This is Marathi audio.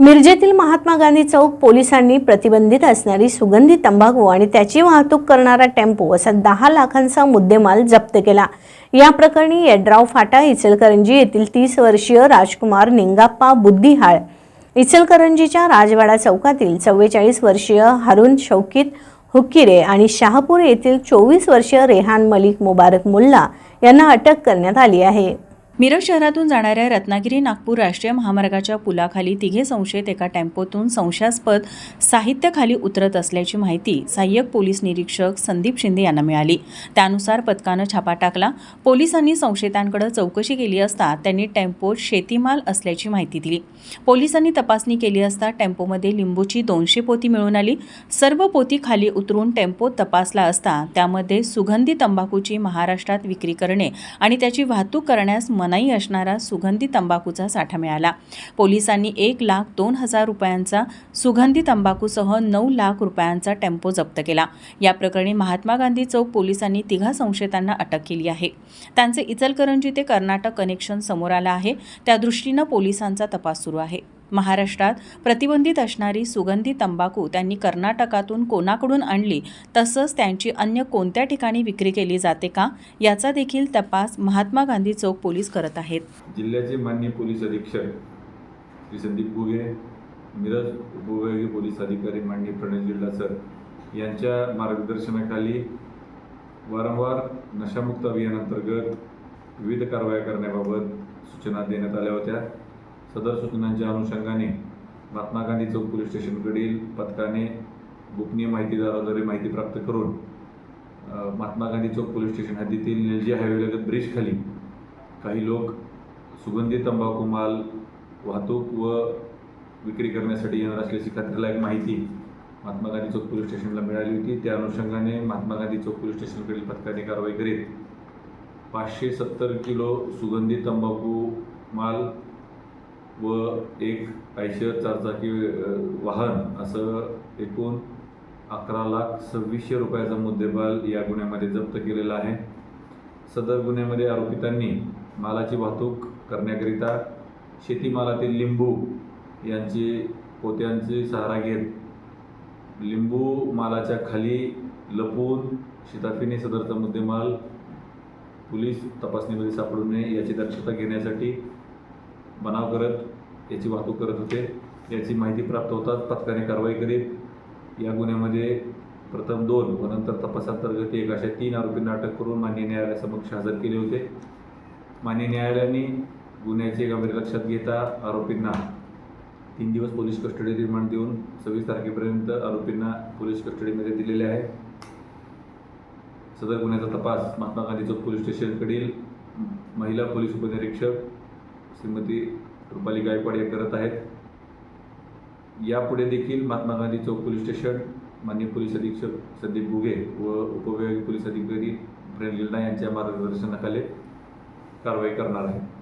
मिरजेतील महात्मा गांधी चौक पोलिसांनी प्रतिबंधित असणारी सुगंधी तंबाखू आणि त्याची वाहतूक करणारा टेम्पो असा दहा लाखांचा मुद्देमाल जप्त केला. या प्रकरणी येड्राव फाटा इचलकरंजी येथील तीस वर्षीय राजकुमार निंगाप्पा बुद्धिहाळ इचलकरंजीच्या राजवाडा चौकातील चव्वेचाळीस वर्षीय हरुण शौकीत हुक्किरे आणि शहापूर येथील चोवीस वर्षीय रेहान मलिक मुबारक मुल्ला यांना अटक करण्यात आली आहे. मिरज शहरातून जाणाऱ्या रत्नागिरी नागपूर राष्ट्रीय महामार्गाच्या पुलाखाली तिघे संशयित एका टेम्पोतून संशयास्पद साहित्य खाली उतरत असल्याची माहिती सहाय्यक पोलीस निरीक्षक संदीप शिंदे यांना मिळाली. त्यानुसार पथकानं छापा टाकला. पोलिसांनी संशयितांकडे चौकशी केली असता त्यांनी टेम्पोत शेतीमाल असल्याची माहिती दिली. पोलिसांनी तपासणी केली असता टेम्पोमध्ये लिंबूची दोनशे पोती मिळून आली. सर्व पोती खाली उतरून टेम्पोत तपासला असता त्यामध्ये सुगंधी तंबाखूची महाराष्ट्रात विक्री करणे आणि त्याची वाहतूक करण्यास मनाई असणारा सुगंधी तंबाखूचा साठा मिळाला. पोलिसांनी एक लाख दोन हजार रुपयांचा सुगंधी तंबाखूसह नऊ लाख रुपयांचा टेम्पो जप्त केला. या प्रकरणी महात्मा गांधी चौक पोलिसांनी तिघा संशयितांना अटक केली आहे. त्यांचे इचलकरंजी ते कर्नाटक कनेक्शन समोर आलं आहे. त्या दृष्टीनं पोलिसांचा तपास सुरू आहे. महाराष्ट्रात प्रतिबंधित असणारी सुगंधी तंबाखू त्यांनी कर्नाटकातून कोणाकडून आणली? तसंच त्यांची अन्य कोणत्या ठिकाणी विक्री केली जाते का? याचा देखील तपास महात्मा गांधी चौक पोलीस करत आहेत. जिल्ह्याचे मान्य पोलीस अधीक्षक श्री संदीप भुगे मिरज उपविभागीय पोलीस अधिकारी माननीय प्रणय जिल्हा सर यांच्या मार्गदर्शनाखाली वारंवार नशामुक्त अभियानांतर्गत विविध कारवाया करण्याबाबत सूचना देण्यात आल्या होत्या. सदर सूचनांच्या अनुषंगाने महात्मा गांधी चौक पोलीस स्टेशनकडील पथकाने गोपनीय माहितीदाराद्वारे माहिती प्राप्त करून महात्मा गांधी चौक पोलीस स्टेशन हद्दीतील निलजी हायवेलगत ब्रिजखाली काही लोक सुगंधी तंबाखू माल वाहतूक व विक्री करण्यासाठी येणार असल्याची खात्रीलायक माहिती महात्मा गांधी चौक पोलीस स्टेशनला मिळाली होती. त्या अनुषंगाने महात्मा गांधी चौक पोलीस स्टेशनकडील पथकाने कारवाई करीत पाचशे सत्तर किलो सुगंधी तंबाखू माल व एक आयशर चारचाकी वाहन असं एकूण अकरा लाख सव्वीसशे रुपयाचा मुद्देमाल या गुन्ह्यामध्ये जप्त केलेला आहे. सदर गुन्ह्यामध्ये आरोपितांनी मालाची वाहतूक करण्याकरिता शेतीमालातील लिंबू यांची पोत्यांची सहारा घेत लिंबू मालाच्या खाली लपवून शिताफीने सदरचा मुद्देमाल पोलीस तपासणीमध्ये सापडू नये याची दक्षता घेण्यासाठी बनाव करत याची वाहतूक करत होते. याची माहिती प्राप्त होताच पथकाने कारवाई करीत. या गुन्ह्यामध्ये प्रथम दोन व नंतर तपासांतर्गत एक अशा तीन आरोपींना अटक करून मान्य न्यायालयासमक्ष हजर केले होते. मान्य न्यायालयाने गुन्ह्याचे गंभीर लक्षात घेता आरोपींना तीन दिवस पोलीस कस्टडी रिमांड देऊन सव्वीस तारखेपर्यंत आरोपींना पोलीस कस्टडीमध्ये दिलेले आहे. सदर गुन्ह्याचा तपास महात्मा गांधी चौक पोलीस स्टेशनकडील महिला पोलीस उपनिरीक्षक श्रीमती रुपाली गायकवाड या करत आहेत. यापुढे देखील महात्मा गांधी चौक पोलीस स्टेशन माननीय पोलीस अधीक्षक संदीप भुगे व उपविभागीय पोलीस अधिकारी प्रेम गिल्डा यांच्या मार्गदर्शनाखाली कारवाई करणार आहे